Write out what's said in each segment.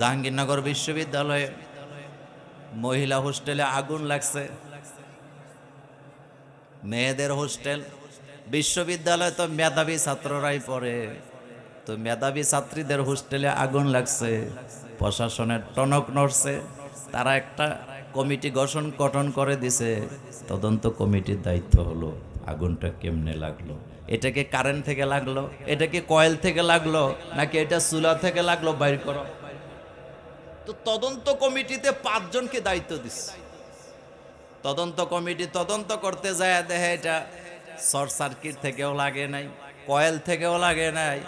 জাহাঙ্গীরনগর বিশ্ববিদ্যালয়ে মহিলা হোস্টেলে আগুন লাগছে। মেয়েদের হোস্টেল। বিশ্ববিদ্যালয়ে তো মেধাবী ছাত্ররাই পড়ে। তো মেধাবী ছাত্রীদের হোস্টেলে আগুন লাগছে। প্রশাসনের টনক নড়ছে। তারা একটা কমিটি গঠন গঠন করে দিছে। তদন্ত কমিটির দায়িত্ব হলো আগুনটা কেমনে লাগল? এটা কি কারেন্ট থেকে লাগল? এটা কি কয়েল থেকে লাগল? নাকি এটা চুলা থেকে লাগল? বাইর করো। তো তদন্ত কমিটিতে পাঁচজনকে দায়িত্ব দিচ্ছে তদন্ত কমিটি তদন্ত করতে যায়, দেখে এটা শর্ট সার্কিট থেকেও লাগে নাই, কয়েল থেকেও লাগে নাই,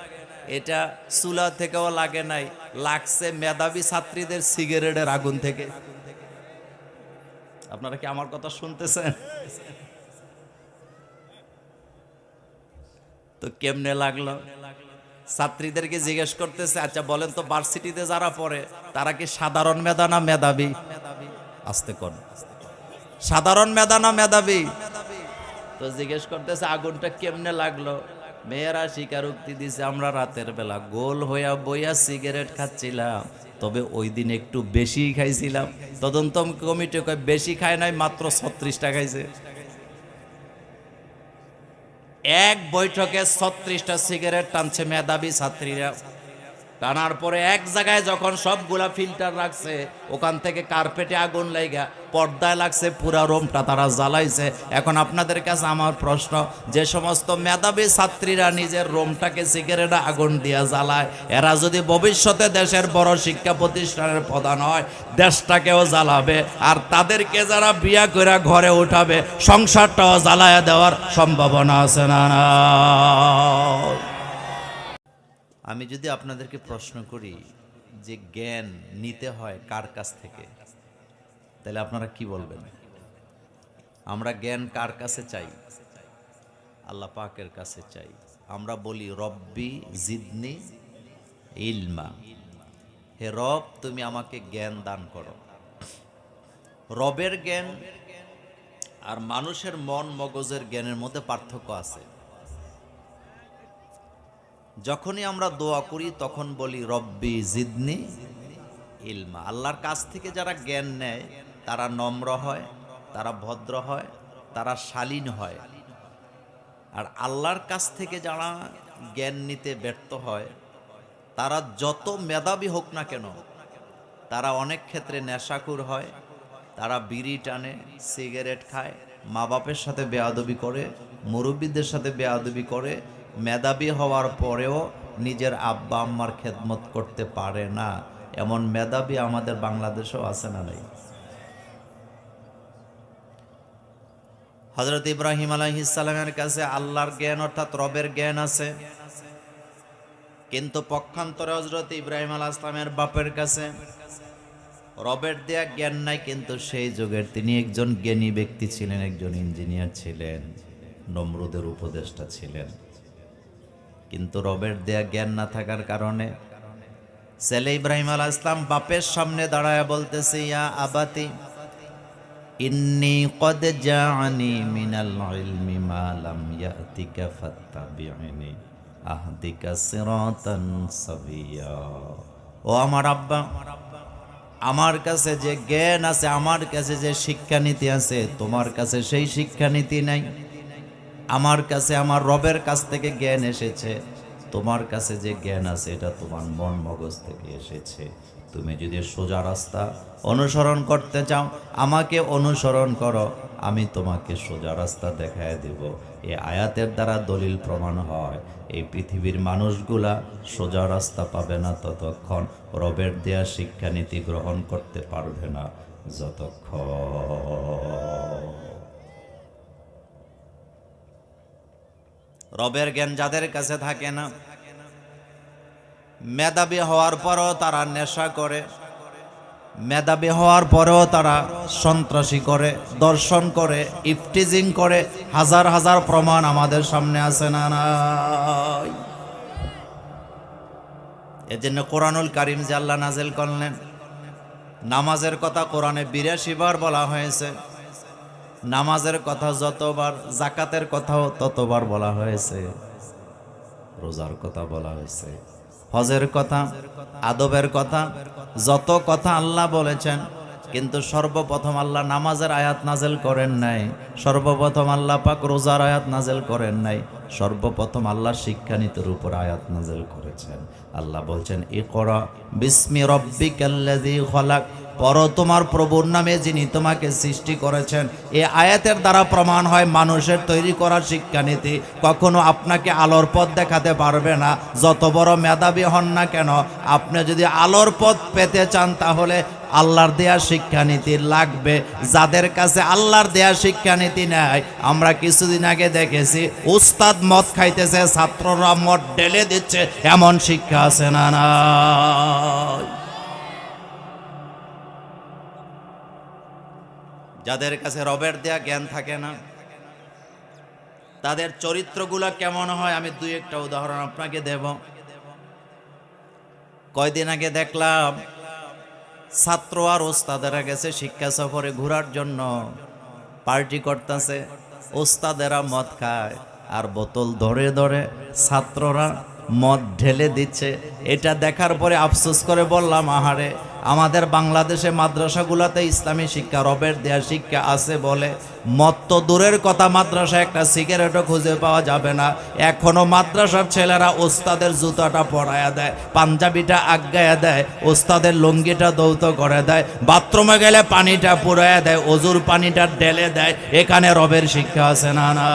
এটা চুলা থেকেও লাগে নাই, লাগছে মেধাবী ছাত্রীদের সিগারেটের আগুন থেকে। আপনারা কি আমার কথা শুনতেছেন? তো কেমনে লাগল? ছাত্রীদেরকে জিজ্ঞেস করতেছে আচ্ছা বলেন তো ভার্সিটিতে যারা পড়ে, তারা কি সাধারণ মেধা না মেধাবী? আসতে কোন। সাধারণ মেধা না মেধাবী? তো জিজ্ঞেস করতেছে, আগুনটা কেমনে লাগল? মেয়েরা স্বীকারোক্তি দিছে, আমরা রাতের বেলা গোল হইয়া বইয়া সিগারেট খাচ্ছিলাম, তবে ওই দিন একটু বেশি খাইছিলাম। তদন্ত কমিটি বেশি খায় নাই, মাত্র ছত্রিশটা খাইছে। এক বৈঠকে ছত্রিশটা সিগারেট টানছে মেধাবী ছাত্রীরা। টানার পরে এক জায়গায় যখন সবগুলা ফিল্টার রাখছে, ওখান থেকে কার্পেটে আগুন লাইগা, পর্দায় লাগছে, পুরা রোমটা তারা জ্বালাইছে। এখন আপনাদের কাছে আমার প্রশ্ন, যে সমস্ত মেধাবী ছাত্রীরা নিজের রোমটাকে সিগারেটে আগুন দিয়া জ্বালায়, এরা যদি ভবিষ্যতে দেশের বড় শিক্ষা প্রতিষ্ঠানের প্রধান হয়, দেশটাকেও জ্বালাবে। আর তাদেরকে যারা বিয়া করে ঘরে উঠাবে, সংসারটাও জ্বালায় দেওয়ার সম্ভাবনা আছে না না? আমি যদি আপনাদেরকে প্রশ্ন করি যে জ্ঞান নিতে হয় কার কাছ থেকে, তাহলে আপনারা কি বলবেন? আমরা জ্ঞান কার কাছে চাই? আল্লাহ পাকের কাছে চাই। আমরা বলি, রব্বি জিদনি ইলমা। হে রব, তুমি আমাকে জ্ঞান দান করো। রবের জ্ঞান আর মানুষের মন মগজের জ্ঞানের মধ্যে পার্থক্য আছে। যখনই আমরা দোয়া করি, তখন বলি, রব্বি জিদনি ইলমা। আল্লাহর কাছ থেকে যারা জ্ঞান নেয়, তারা নম্র হয়, তারা ভদ্র হয়, তারা শালীন হয়। আর আল্লাহর কাছ থেকে যারা জ্ঞান নিতে ব্যর্থ হয়, তারা যত মেধাবী হোক না কেন, তারা অনেক ক্ষেত্রে নেশাকুর হয়, তারা বিড়ি টানে, সিগারেট খায় মা বাপের সাথে বেয়াদবি করে, মুরব্বীদের সাথে বেয়াদবি করে মেধাবী হওয়ার পরেও নিজের আব্বা আম্মার খেদমত করতে পারে না। এমন মেধাবী আমাদের বাংলাদেশেও আছে না নাই। হজরত ইব্রাহিম আলাইহিসালামের কাছে আল্লাহর জ্ঞান অর্থাৎ রবের জ্ঞান আছে। কিন্তু পক্ষান্তরে হজরত ইব্রাহিম আলাহ ইসলামের বাপের কাছে রবের দেয়া জ্ঞান নাই, কিন্তু সেই যুগের তিনি একজন জ্ঞানী ব্যক্তি ছিলেন, একজন ইঞ্জিনিয়ার ছিলেন, নমরুদের উপদেষ্টা ছিলেন। কিন্তু রবের দেয়া জ্ঞান না থাকার কারণে। ছেলে ইব্রাহিম আল ইসলাম বাপের সামনে দাঁড়ায় বলতেছে, ইয়া আবাতি, ইন্নি কদ জাআনি মিনাল ইলমি মা লাম ইয়াতিকা ফাত্তাবিউনি আহদিকা সিরাতান সাবিয়া। ও আমার আব্বা, আমার কাছে যে জ্ঞান আছে, আমার কাছে যে শিক্ষানীতি আছে, তোমার কাছে সেই শিক্ষানীতি নাই। আমার কাছে, আমার রবের কাছ থেকে জ্ঞান এসেছে। তোমার কাছে যে জ্ঞান আছে, এটা তোমার মন মগজ থেকে এসেছে। তুমি যদি সোজা রাস্তা অনুসরণ করতে চাও, আমাকে অনুসরণ করো। আমি তোমাকে সোজা রাস্তা দেখায় দেব। এই আয়াতের দ্বারা দলিল প্রমাণ হয়। এই পৃথিবীর মানুষগুলা সোজা রাস্তা পাবে না ততক্ষণ। রবের দেয়া শিক্ষানীতি গ্রহণ করতে পারবে না যতক্ষণ। রবের জ্ঞান যাদের কাছে থাকে না, মেধাবী হওয়ার পরও তারা নেশা করে, মেধাবী হওয়ার পরেও তারা সন্ত্রাসী করে, দর্শন করে, ইফটিজিং করে, হাজার হাজার প্রমাণ আমাদের সামনে আছে না এজন্য কোরআনুল কারিম আল্লাহ নাজেল করলেন, নামাজের কথা কোরআনে বিরাশি বার বলা হয়েছে নামাজের কথা যতবার জাকাতের কথাও ততবার বলা হয়েছে। রোজার কথা বলা হয়েছে। হজের কথা, আদবের কথা, যত কথা আল্লাহ বলেছেন, কিন্তু সর্বপ্রথম আল্লাহ নামাজের আয়াত নাজেল করেন নাই। সর্বপ্রথম আল্লাহ পাক রোজার আয়াত নাজেল করেন নাই। সর্বপ্রথম আল্লাহ শিক্ষানীতির উপর আয়াত নাজেল করেছেন। আল্লাহ বলছেন ই করা বিস্মি রব্বিকাল্লাযী খলাক। পর তোমার প্রভুর নামে যিনি তোমাকে সৃষ্টি করেছেন, এ আয়াতের দ্বারা প্রমাণ হয় মানুষের তৈরি করা শিক্ষানীতি। কখনো আপনাকে আলোর পথ দেখাতে পারবে না, যত বড় মেধাবী হন না কেন, আপনি যদি আলোর পথ পেতে চান তাহলে আল্লাহর দেয়া শিক্ষানীতি লাগবে। যাদের কাছে আল্লাহর দেয়া শিক্ষানীতি নেয় আমরা কিছুদিন আগে দেখেছি, উস্তাদ মদ খাইতেছে, ছাত্ররা মদ ঢেলে দিচ্ছে, এমন শিক্ষা আছে না না যাদের কাছে রবের দেয়া জ্ঞান থাকে না, তাদের চরিত্রগুলো কেমন হয় আমি দুই একটা উদাহরণ আপনাকে দেব। কয়দিন আগে দেখলাম, ছাত্র আর ওস্তাদেরা গেছে শিক্ষা সফরে ঘোরার জন্য। পার্টি করতেছে, ওস্তাদেরা মদ খায় আর বোতল ধরে ধরে ছাত্ররা মদ ঢেলে দিচ্ছে। এটা দেখার পরে আফসোস করে বললাম, আহারে আমাদের বাংলাদেশে মাদ্রাসাগুলোতে ইসলামী শিক্ষা, রবের দেয়া শিক্ষা আছে বলে মত তো দূরের কথা মাদ্রাসা একটা সিগারেটও খুঁজে পাওয়া যাবে না। এখনও মাদ্রাসার ছেলেরা ওস্তাদের জুতাটা পরায়া দেয়, পাঞ্জাবিটা আজ্ঞায়া দেয়, ওস্তাদের লুঙ্গিটা দৌত করে দেয়, বাথরুমে গেলে পানিটা পুরায়া দেয় অজুর পানিটা ঢেলে দেয়, এখানে রবের শিক্ষা আছে না না